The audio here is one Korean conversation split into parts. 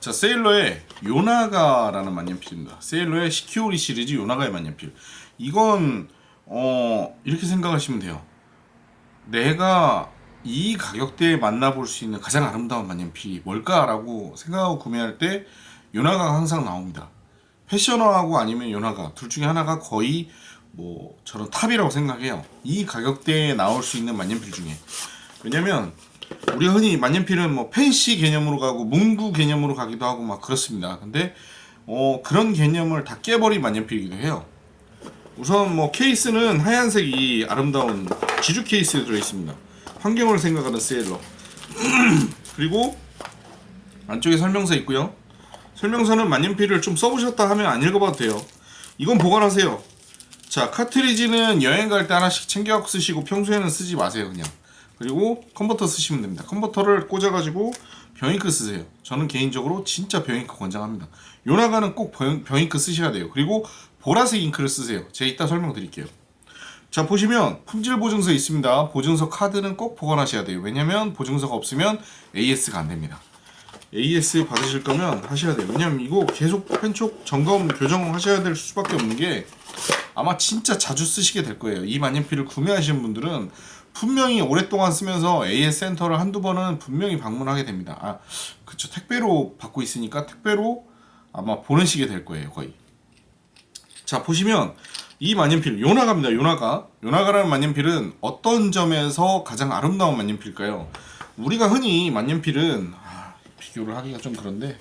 자 세일러의 요나가라는 만년필입니다. 세일러의 시키오리 시리즈 요나가의 만년필. 이건 어 이렇게 생각하시면 돼요. 내가 이 가격대에 만나볼 수 있는 가장 아름다운 만년필이 뭘까라고 생각하고 구매할 때 요나가가 항상 나옵니다. 패셔너하고 아니면 요나가 둘 중에 하나가 거의 뭐 저는 탑이라고 생각해요. 이 가격대에 나올 수 있는 만년필 중에 왜냐면 우리가 흔히 만년필은 뭐 펜시 개념으로 가고 문구 개념으로 가기도 하고 막 그렇습니다. 근데 어 그런 개념을 다 깨버린 만년필이기도 해요. 우선 뭐 케이스는 하얀색이 아름다운 지주 케이스에 들어 있습니다. 환경을 생각하는 세일러. 그리고 안쪽에 설명서 있고요. 설명서는 만년필을 좀 써보셨다 하면 안 읽어봐도 돼요. 이건 보관하세요. 자 카트리지는 여행 갈 때 하나씩 챙겨 쓰시고 평소에는 쓰지 마세요 그냥. 그리고 컨버터 쓰시면 됩니다. 컨버터를 꽂아가지고 병잉크 쓰세요. 저는 개인적으로 진짜 병잉크 권장합니다. 요나가는 꼭 병, 병잉크 쓰셔야 돼요. 그리고 보라색 잉크를 쓰세요. 제가 이따 설명드릴게요. 자 보시면 품질 보증서 있습니다. 보증서 카드는 꼭 보관하셔야 돼요. 왜냐면 보증서가 없으면 AS가 안 됩니다. AS 받으실 거면 하셔야 돼요. 왜냐면 이거 계속 펜촉 점검 교정 하셔야 될 수밖에 없는 게 아마 진짜 자주 쓰시게 될 거예요. 이 만년필을 구매하시는 분들은 분명히 오랫동안 쓰면서 AS 센터를 한두 번은 분명히 방문하게 됩니다. 아, 그쵸. 택배로 받고 있으니까 택배로 아마 보내시게 될 거예요. 거의. 자, 보시면 이 만년필 요나가입니다. 요나가. 요나가라는 만년필은 어떤 점에서 가장 아름다운 만년필일까요? 우리가 흔히 만년필은 아, 비교를 하기가 좀 그런데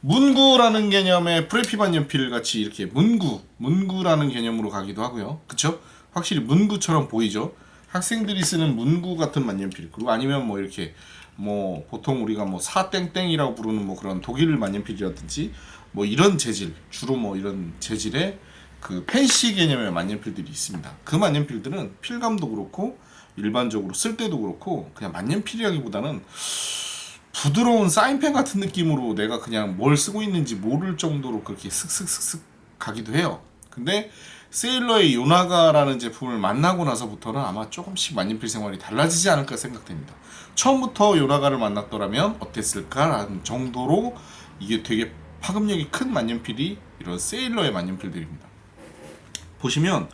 문구라는 개념의 프레피 만년필 같이 이렇게 문구, 문구라는 개념으로 가기도 하고요. 그쵸? 확실히 문구처럼 보이죠? 학생들이 쓰는 문구 같은 만년필 그리고 아니면 뭐 이렇게 뭐 보통 우리가 뭐 사땡땡이라고 부르는 뭐 그런 독일 만년필이라든지 뭐 이런 재질 주로 뭐 이런 재질의 그 펜시 개념의 만년필들이 있습니다. 그 만년필들은 필감도 그렇고 일반적으로 쓸 때도 그렇고 그냥 만년필이라기보다는 부드러운 사인펜 같은 느낌으로 내가 그냥 뭘 쓰고 있는지 모를 정도로 그렇게 슥슥슥슥 가기도 해요. 근데 세일러의 요나가라는 제품을 만나고 나서부터는 아마 조금씩 만년필 생활이 달라지지 않을까 생각됩니다. 처음부터 요나가를 만났더라면 어땠을까라는 정도로 이게 되게 파급력이 큰 만년필이 이런 세일러의 만년필들입니다. 보시면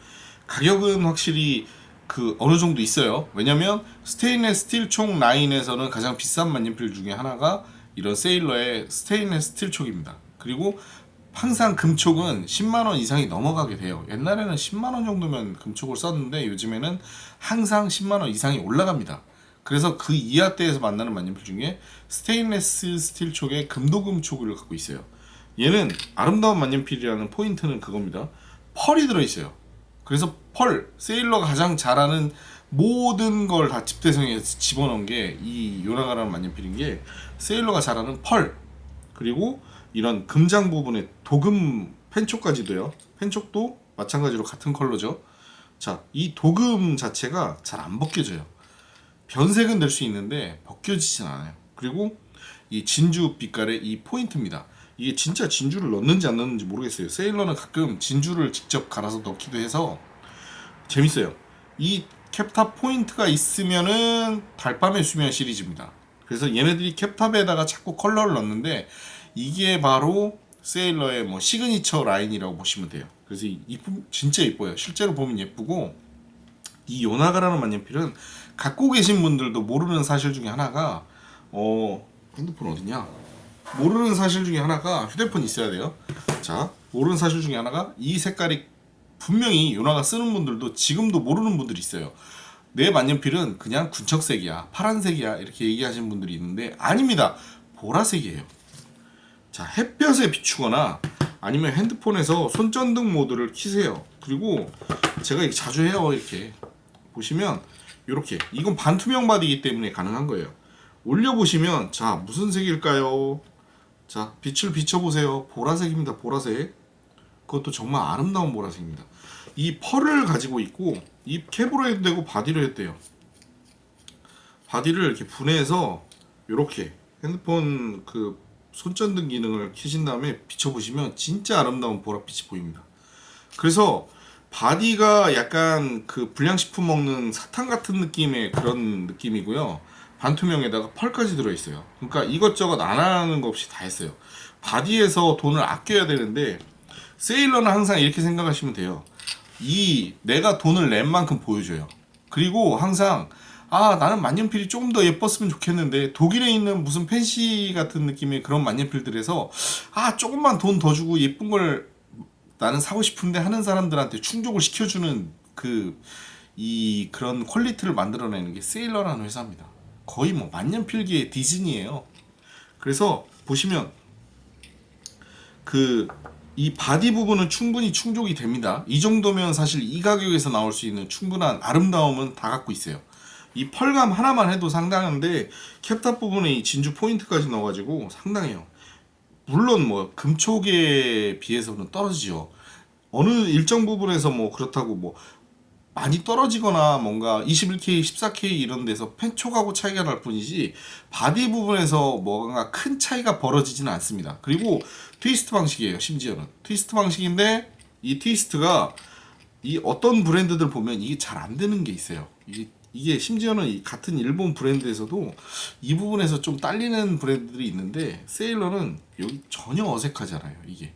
가격은 확실히 그 어느 정도 있어요. 왜냐면 스테인레스 스틸 총 라인에서는 가장 비싼 만년필 중에 하나가 이런 세일러의 스테인레스 스틸 촉입니다. 그리고 항상 금촉은 10만 원 이상이 넘어가게 돼요. 옛날에는 10만 원 정도면 금촉을 썼는데 요즘에는 항상 10만 원 이상이 올라갑니다. 그래서 그 이하대에서 만나는 만년필 중에 스테인레스 스틸 촉의 금도금 촉을 갖고 있어요. 얘는 아름다운 만년필이라는 포인트는 그겁니다. 펄이 들어있어요. 그래서 펄, 세일러가 가장 잘하는 모든 걸 다 집대성에 집어넣은 게 이 요나가라는 만년필인 게 세일러가 잘하는 펄 그리고 이런 금장 부분에 도금 펜촉까지도요. 펜촉도 마찬가지로 같은 컬러죠. 자, 이 도금 자체가 잘 안 벗겨져요. 변색은 될 수 있는데 벗겨지진 않아요. 그리고 이 진주 빛깔의 이 포인트입니다. 이게 진짜 진주를 넣는지 안 넣는지 모르겠어요. 세일러는 가끔 진주를 직접 갈아서 넣기도 해서 재밌어요. 이 캡탑 포인트가 있으면은 달밤의 수면 시리즈입니다. 그래서 얘네들이 캡탑에다가 자꾸 컬러를 넣는데 이게 바로 세일러의 뭐 시그니처 라인이라고 보시면 돼요. 그래서 이 이쁨 진짜 예뻐요. 실제로 보면 예쁘고 이 요나가라는 만년필은 갖고 계신 분들도 모르는 사실 중에 하나가 어 핸드폰 어디냐? 모르는 사실 중에 하나가 휴대폰 있어야 돼요. 자, 모르는 사실 중에 하나가 이 색깔이 분명히 요나가 쓰는 분들도 지금도 모르는 분들이 있어요. 내 만년필은 그냥 군청색이야, 파란색이야 이렇게 얘기하시는 분들이 있는데 아닙니다. 보라색이에요. 자, 햇볕에 비추거나 아니면 핸드폰에서 손전등 모드를 키세요. 그리고 제가 자주 해요. 이렇게 보시면 이렇게 이건 반투명 바디이기 때문에 가능한 거예요. 올려 보시면 자 무슨 색일까요? 자 빛을 비춰 보세요. 보라색입니다. 보라색. 그것도 정말 아름다운 보라색입니다. 이 펄을 가지고 있고 이 캡으로 해도 되고 바디로 해도 돼요. 바디를 이렇게 분해해서 이렇게 핸드폰 그 손전등 기능을 켜신 다음에 비춰보시면 진짜 아름다운 보랏빛이 보입니다. 그래서 바디가 약간 그 불량식품 먹는 사탕 같은 느낌의 그런 느낌이고요. 반투명에다가 펄까지 들어있어요. 그러니까 이것저것 안 하는 거 없이 다 했어요. 바디에서 돈을 아껴야 되는데 세일러는 항상 이렇게 생각하시면 돼요. 이 내가 돈을 낸 만큼 보여줘요. 그리고 항상 아 나는 만년필이 조금 더 예뻤으면 좋겠는데 독일에 있는 무슨 펜시 같은 느낌의 그런 만년필들에서 아 조금만 돈 더 주고 예쁜 걸 나는 사고 싶은데 하는 사람들한테 충족을 시켜주는 그 이 그런 퀄리티를 만들어내는 게 세일러라는 회사입니다. 거의 뭐 만년필계의 디즈니예요. 그래서 보시면 그 이 바디 부분은 충분히 충족이 됩니다. 이 정도면 사실 이 가격에서 나올 수 있는 충분한 아름다움은 다 갖고 있어요. 이 펄감 하나만 해도 상당한데 캡탑 부분에 이 진주 포인트까지 넣어가지고 상당해요. 물론 뭐 금촉에 비해서는 떨어지죠. 어느 일정 부분에서 뭐 그렇다고 뭐 많이 떨어지거나 뭔가 21K, 14K 이런 데서 펜촉하고 차이가 날 뿐이지 바디 부분에서 뭔가 큰 차이가 벌어지지는 않습니다. 그리고 트위스트 방식이에요. 심지어는 트위스트 방식인데 이 트위스트가 이 어떤 브랜드들 보면 이게 잘 안 되는 게 있어요. 이게 이게 심지어는 이 같은 일본 브랜드에서도 이 부분에서 좀 딸리는 브랜드들이 있는데 세일러는 여기 전혀 어색하지 않아요. 이게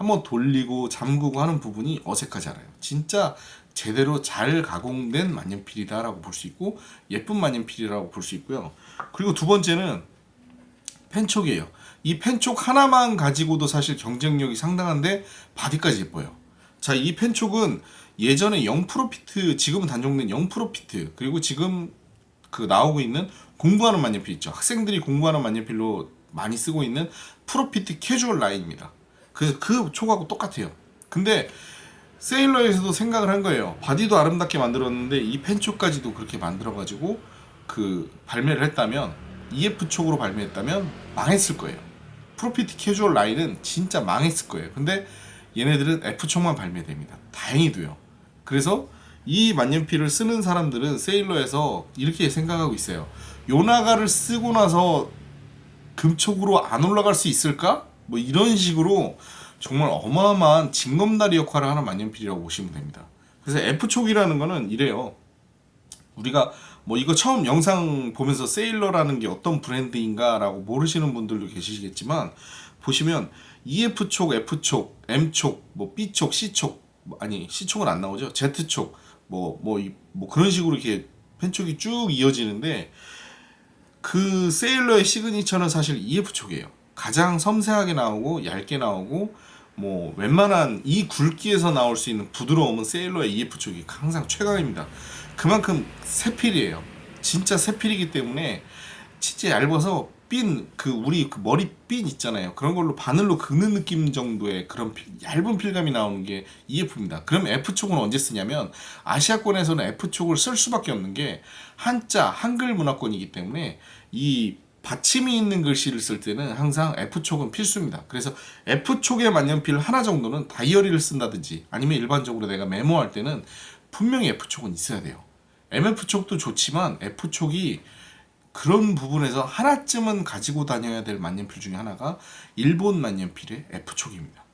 한번 돌리고 잠그고 하는 부분이 어색하지 않아요. 진짜 제대로 잘 가공된 만년필이다라고 볼 수 있고 예쁜 만년필이라고 볼 수 있고요. 그리고 두 번째는 펜촉이에요. 이 펜촉 하나만 가지고도 사실 경쟁력이 상당한데 바디까지 예뻐요. 자, 이 펜촉은 예전에 0 프로피트, 지금은 단종된 0 프로피트, 그리고 지금 그 나오고 있는 공부하는 만년필 있죠. 학생들이 공부하는 만년필로 많이 쓰고 있는 프로피트 캐주얼 라인입니다. 그래서 그 촉하고 똑같아요. 근데 세일러에서도 생각을 한 거예요. 바디도 아름답게 만들었는데 이 펜촉까지도 그렇게 만들어가지고 그 발매를 했다면 EF 촉으로 발매했다면 망했을 거예요. 프로피트 캐주얼 라인은 진짜 망했을 거예요. 근데 얘네들은 F 촉만 발매됩니다. 다행히도요. 그래서 이 만년필을 쓰는 사람들은 세일러에서 이렇게 생각하고 있어요. 요나가를 쓰고 나서 금촉으로 안 올라갈 수 있을까? 뭐 이런 식으로 정말 어마어마한 징검다리 역할을 하는 만년필이라고 보시면 됩니다. 그래서 F촉이라는 거는 이래요. 우리가 뭐 이거 처음 영상 보면서 세일러라는 게 어떤 브랜드인가라고 모르시는 분들도 계시겠지만 보시면 EF촉, F촉, M촉, 뭐 B촉, C촉 뭐 아니 C촉은 안 나오죠. Z촉 뭐뭐 뭐 그런 식으로 이렇게 펜촉이 쭉 이어지는데 그 세일러의 시그니처는 사실 EF촉이에요. 가장 섬세하게 나오고 얇게 나오고 뭐 웬만한 이 굵기에서 나올 수 있는 부드러움은 세일러의 EF 쪽이 항상 최강입니다. 그만큼 새필이에요. 진짜 새필이기 때문에 진짜 얇아서 핀 그 우리 그 머리 핀 있잖아요. 그런 걸로 바늘로 긁는 느낌 정도의 그런 필- 얇은 필감이 나오는 게 EF입니다. 그럼 F 쪽은 언제 쓰냐면 아시아권에서는 F 쪽을 쓸 수밖에 없는 게 한자 한글 문화권이기 때문에 이 받침이 있는 글씨를 쓸 때는 항상 F촉은 필수입니다. 그래서 F촉의 만년필 하나 정도는 다이어리를 쓴다든지 아니면 일반적으로 내가 메모할 때는 분명히 F촉은 있어야 돼요. MF촉도 좋지만 F촉이 그런 부분에서 하나쯤은 가지고 다녀야 될 만년필 중에 하나가 일본 만년필의 F촉입니다.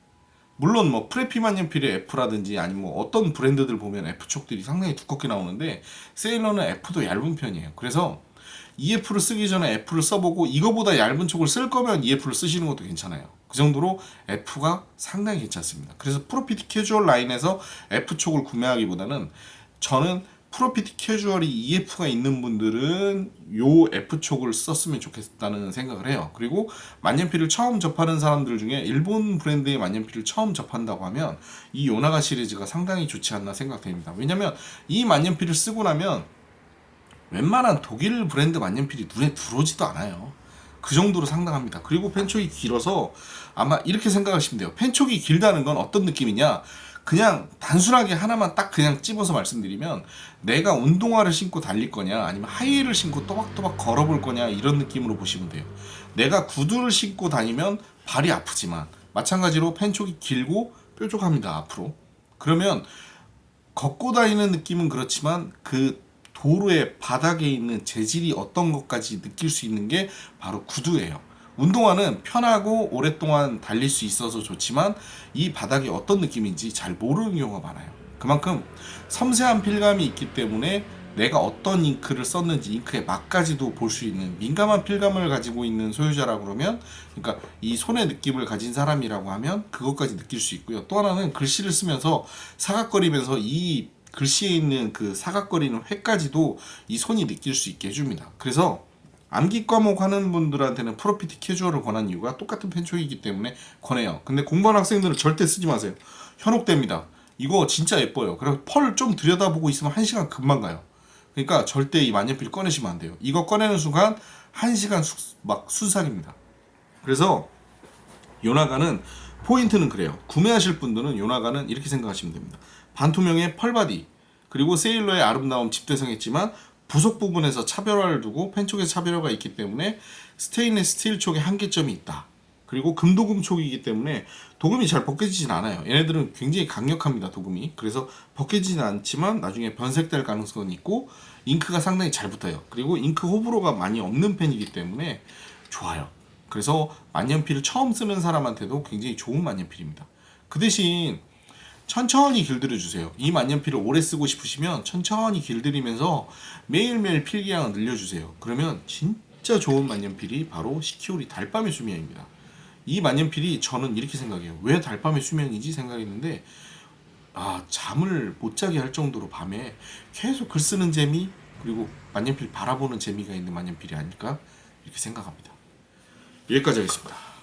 물론 뭐 프레피 만년필의 F라든지 아니면 뭐 어떤 브랜드들 보면 F촉들이 상당히 두껍게 나오는데 세일러는 F도 얇은 편이에요. 그래서 EF를 쓰기 전에 F를 써보고 이거보다 얇은 촉을 쓸 거면 EF를 쓰시는 것도 괜찮아요. 그 정도로 F가 상당히 괜찮습니다. 그래서 프로피티 캐주얼 라인에서 F촉을 구매하기보다는 저는 프로피티 캐주얼이 EF가 있는 분들은 요 F촉을 썼으면 좋겠다는 생각을 해요. 그리고 만년필을 처음 접하는 사람들 중에 일본 브랜드의 만년필을 처음 접한다고 하면 이 요나가 시리즈가 상당히 좋지 않나 생각됩니다. 왜냐면 이 만년필을 쓰고 나면 웬만한 독일 브랜드 만년필이 눈에 들어오지도 않아요. 그 정도로 상당합니다. 그리고 펜촉이 길어서 아마 이렇게 생각하시면 돼요. 펜촉이 길다는 건 어떤 느낌이냐? 그냥 단순하게 하나만 딱 그냥 찝어서 말씀드리면 내가 운동화를 신고 달릴 거냐 아니면 하이힐을 신고 또박또박 걸어볼 거냐 이런 느낌으로 보시면 돼요. 내가 구두를 신고 다니면 발이 아프지만 마찬가지로 펜촉이 길고 뾰족합니다 앞으로. 그러면 걷고 다니는 느낌은 그렇지만 그 도로의 바닥에 있는 재질이 어떤 것까지 느낄 수 있는 게 바로 구두예요. 운동화는 편하고 오랫동안 달릴 수 있어서 좋지만 이 바닥이 어떤 느낌인지 잘 모르는 경우가 많아요. 그만큼 섬세한 필감이 있기 때문에 내가 어떤 잉크를 썼는지 잉크의 맛까지도 볼 수 있는 민감한 필감을 가지고 있는 소유자라 그러면 그러니까 이 손의 느낌을 가진 사람이라고 하면 그것까지 느낄 수 있고요. 또 하나는 글씨를 쓰면서 사각거리면서 이 글씨에 있는 그 사각거리는 획까지도 이 손이 느낄 수 있게 해줍니다. 그래서 암기 과목 하는 분들한테는 프로피티 캐주얼을 권한 이유가 똑같은 펜초이기 때문에 권해요. 근데 공부하는 학생들은 절대 쓰지 마세요. 현혹됩니다. 이거 진짜 예뻐요. 그래서 펄 좀 들여다보고 있으면 한 시간 금방 가요. 그러니까 절대 이 만년필 꺼내시면 안 돼요. 이거 꺼내는 순간 한 시간 수, 막 순삭입니다. 그래서 요나가는 포인트는 그래요. 구매하실 분들은 요나가는 이렇게 생각하시면 됩니다. 반투명의 펄바디 그리고 세일러의 아름다움 집대성했지만 부속 부분에서 차별화를 두고 펜 쪽에 차별화가 있기 때문에 스테인레스 스틸 쪽에 한계점이 있다. 그리고 금도금 촉이기 때문에 도금이 잘 벗겨지진 않아요. 얘네들은 굉장히 강력합니다. 도금이. 그래서 벗겨지진 않지만 나중에 변색될 가능성은 있고 잉크가 상당히 잘 붙어요. 그리고 잉크 호불호가 많이 없는 펜이기 때문에 좋아요. 그래서 만년필을 처음 쓰는 사람한테도 굉장히 좋은 만년필입니다. 그 대신 천천히 길들여 주세요. 이 만년필을 오래 쓰고 싶으시면 천천히 길들이면서 매일매일 필기량을 늘려주세요. 그러면 진짜 좋은 만년필이 바로 시키오리 달밤의 수명입니다. 이 만년필이 저는 이렇게 생각해요. 왜 달밤의 수명이지 생각했는데 아 잠을 못 자게 할 정도로 밤에 계속 글 쓰는 재미 그리고 만년필 바라보는 재미가 있는 만년필이 아닐까 이렇게 생각합니다. 여기까지 하겠습니다.